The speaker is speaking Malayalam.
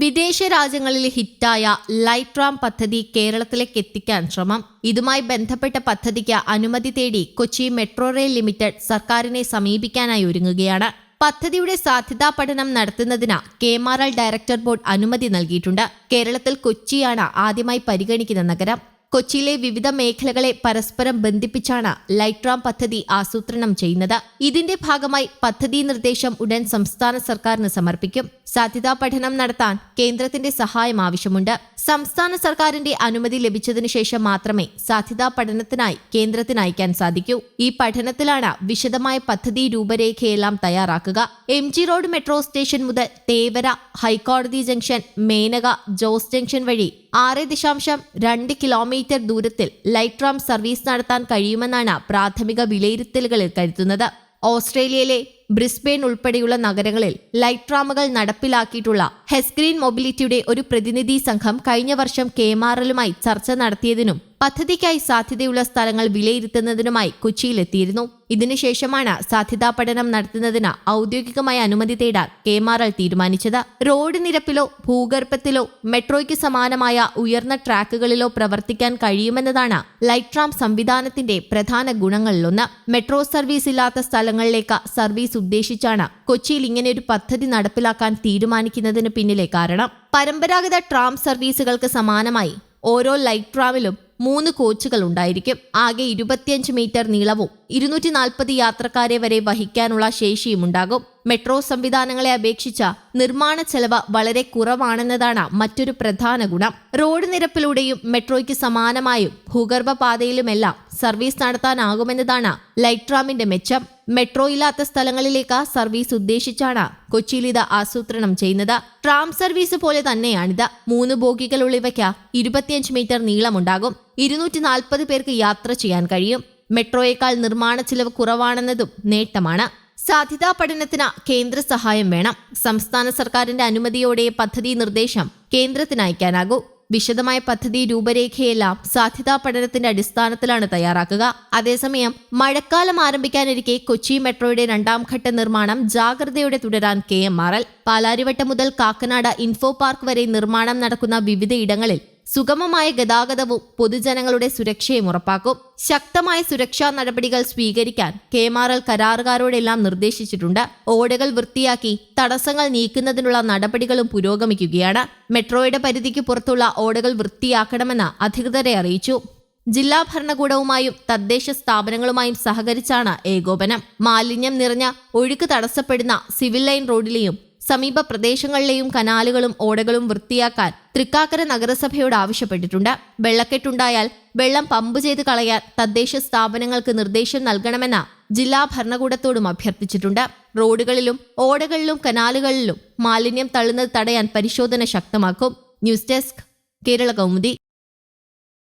വിദേശ രാജ്യങ്ങളിൽ ഹിറ്റായ ലൈറ്റ് റാം പദ്ധതി കേരളത്തിലേക്ക് എത്തിക്കാൻ ശ്രമം. ഇതുമായി ബന്ധപ്പെട്ട പദ്ധതിക്ക് അനുമതി തേടി കൊച്ചി മെട്രോ റെയിൽ ലിമിറ്റഡ് സർക്കാരിനെ സമീപിക്കാനായി ഒരുങ്ങുകയാണ്. പദ്ധതിയുടെ സാധ്യതാ പഠനം നടത്തുന്നതിന് K M R L director board അനുമതി നൽകിയിട്ടുണ്ട്. കേരളത്തിൽ കൊച്ചിയാണ് ആദ്യമായി പരിഗണിക്കുന്ന നഗരം. കൊച്ചിയിലെ വിവിധ മേഖലകളെ പരസ്പരം ബന്ധിപ്പിച്ചാണ് ലൈറ്റ് റാം പദ്ധതി ആസൂത്രണം ചെയ്യുന്നത്. ഇതിന്റെ ഭാഗമായി പദ്ധതി നിർദ്ദേശം ഉടൻ സംസ്ഥാന സർക്കാരിന് സമർപ്പിക്കും. സാധ്യതാ പഠനം നടത്താൻ കേന്ദ്രത്തിന്റെ സഹായം ആവശ്യമുണ്ട്. സംസ്ഥാന സർക്കാരിന്റെ അനുമതി ലഭിച്ചതിനു ശേഷം മാത്രമേ സാധ്യതാ പഠനത്തിനായി കേന്ദ്രത്തിന് അയക്കാൻ സാധിക്കൂ. ഈ പഠനത്തിലാണ് വിശദമായ പദ്ധതി രൂപരേഖയെല്ലാം തയ്യാറാക്കുക. M G road metro station മുതൽ തേവര ഹൈക്കോടതി ജംഗ്ഷൻ മേനക ജോസ് ജംഗ്ഷൻ വഴി ആറ് ദശാംശം രണ്ട് കിലോമീറ്റർ ദൂരത്തിൽ ലൈറ്റ് റാം സർവീസ് നടത്താൻ കഴിയുമെന്നാണ് പ്രാഥമിക വിലയിരുത്തലുകളിൽ കരുതുന്നത്. ഓസ്ട്രേലിയയിലെ ബ്രിസ്ബെയിൻ ഉൾപ്പെടെയുള്ള നഗരങ്ങളിൽ ലൈറ്റ് റാമുകൾ നടപ്പിലാക്കിയിട്ടുള്ള ഹെസ്ഗ്രീൻ മൊബിലിറ്റിയുടെ ഒരു പ്രതിനിധി സംഘം കഴിഞ്ഞ വർഷം കെ എം ആർ എല്ലുമായി ചർച്ച നടത്തിയതിനും പദ്ധതിക്കായി സാധ്യതയുള്ള സ്ഥലങ്ങൾ വിലയിരുത്തുന്നതിനുമായി കൊച്ചിയിലെത്തിയിരുന്നു. ഇതിനുശേഷമാണ് സാധ്യതാ പഠനം നടത്തുന്നതിന് ഔദ്യോഗികമായ അനുമതി തേടാൻ കെ എം ആർ എൽ തീരുമാനിച്ചത്. റോഡ് നിരപ്പിലോ ഭൂഗർഭത്തിലോ മെട്രോയ്ക്ക് സമാനമായ ഉയർന്ന ട്രാക്കുകളിലോ പ്രവർത്തിക്കാൻ കഴിയുമെന്നതാണ് ലൈറ്റ് ട്രാം സംവിധാനത്തിന്റെ പ്രധാന ഗുണങ്ങളിലൊന്ന്. മെട്രോ സർവീസ് ഇല്ലാത്ത സ്ഥലങ്ങളിലേക്ക് സർവീസ് ഉദ്ദേശിച്ചാണ് കൊച്ചിയിൽ ഇങ്ങനെയൊരു പദ്ധതി നടപ്പിലാക്കാൻ തീരുമാനിക്കുന്നതിന് പിന്നിലെ കാരണം. പരമ്പരാഗത ട്രാം സർവീസുകൾക്ക് സമാനമായി ഓരോ ലൈറ്റ് ട്രാമിലും മൂന്ന് കോച്ചുകൾ ഉണ്ടായിരിക്കും. ആകെ ഇരുപത്തിയഞ്ച് മീറ്റർ നീളവും ഇരുന്നൂറ്റി നാൽപ്പത് യാത്രക്കാരെ വരെ വഹിക്കാനുള്ള ശേഷിയും ഉണ്ടാകും. മെട്രോ സംവിധാനങ്ങളെ അപേക്ഷിച്ച നിർമ്മാണ ചെലവ് വളരെ കുറവാണെന്നതാണ് മറ്റൊരു പ്രധാന ഗുണം. റോഡ് നിരപ്പിലൂടെയും മെട്രോയ്ക്ക് സമാനമായും ഭൂഗർഭ പാതയിലുമെല്ലാം സർവീസ് നടത്താനാകുമെന്നതാണ് ലൈറ്റ് ട്രാമിന്റെ മെച്ചം. മെട്രോ ഇല്ലാത്ത സ്ഥലങ്ങളിലേക്ക് സർവീസ് ഉദ്ദേശിച്ചാണ് കൊച്ചിയിൽ ഇത് ആസൂത്രണം ചെയ്യുന്നത്. ട്രാം സർവീസ് പോലെ തന്നെയാണിത്. മൂന്ന് ബോഗികളുള്ളവയ്ക്ക് ഇരുപത്തിയഞ്ച് മീറ്റർ നീളമുണ്ടാകും. ഇരുന്നൂറ്റി നാൽപ്പത് പേർക്ക് യാത്ര ചെയ്യാൻ കഴിയും. മെട്രോയേക്കാൾ നിർമ്മാണ ചിലവ് കുറവാണെന്നതും നേട്ടമാണ്. സാധ്യതാ പഠനത്തിന് കേന്ദ്ര സഹായം വേണം. സംസ്ഥാന സർക്കാരിന്റെ അനുമതിയോടെ പദ്ധതി നിർദ്ദേശം കേന്ദ്രത്തിന് അയക്കാനാകൂ. വിശദമായ പദ്ധതി രൂപരേഖയെല്ലാം സാധ്യതാ പഠനത്തിന്റെ അടിസ്ഥാനത്തിലാണ് തയ്യാറാക്കുക. അതേസമയം മഴക്കാലം ആരംഭിക്കാനിരിക്കെ കൊച്ചി മെട്രോയുടെ രണ്ടാം ഘട്ട നിർമ്മാണം ജാഗ്രതയോടെ തുടരാൻ K M R L. Palarivattom മുതൽ കാക്കനാട് ഇൻഫോ പാർക്ക് വരെ നിർമ്മാണം നടക്കുന്ന വിവിധ ഇടങ്ങളിൽ സുഗമമായ ഗതാഗതവും പൊതുജനങ്ങളുടെ സുരക്ഷയും ഉറപ്പാക്കും. ശക്തമായ സുരക്ഷാ നടപടികൾ സ്വീകരിക്കാൻ കെ എം ആർ എൽ കരാറുകാരോടെല്ലാം നിർദ്ദേശിച്ചിട്ടുണ്ട്. ഓടകൾ വൃത്തിയാക്കി തടസ്സങ്ങൾ നീക്കുന്നതിനുള്ള നടപടികളും പുരോഗമിക്കുകയാണ്. മെട്രോയുടെ പരിധിക്ക് പുറത്തുള്ള ഓടകൾ വൃത്തിയാക്കണമെന്ന് അധികൃതരെ അറിയിച്ചു. ജില്ലാ ഭരണകൂടവുമായും തദ്ദേശ സ്ഥാപനങ്ങളുമായും സഹകരിച്ചാണ് ഏകോപനം. മാലിന്യം നിറഞ്ഞ ഒഴുക്ക് തടസ്സപ്പെടുന്ന സിവിൽ ലൈൻ റോഡിലെയും സമീപ പ്രദേശങ്ങളിലെയും കനാലുകളും ഓടകളും വൃത്തിയാക്കാൻ തൃക്കാക്കര നഗരസഭയോട് ആവശ്യപ്പെട്ടിട്ടുണ്ട്. വെള്ളക്കെട്ടുണ്ടായാൽ വെള്ളം പമ്പ് ചെയ്ത് കളയാൻ തദ്ദേശ സ്ഥാപനങ്ങൾക്ക് നിർദ്ദേശം നൽകണമെന്ന ജില്ലാ ഭരണകൂടത്തോടും അഭ്യർത്ഥിച്ചിട്ടുണ്ട്. റോഡുകളിലും ഓടകളിലും കനാലുകളിലും മാലിന്യം തള്ളുന്നത് തടയാൻ പരിശോധന ശക്തമാക്കും. News desk Kerala Kaumudi.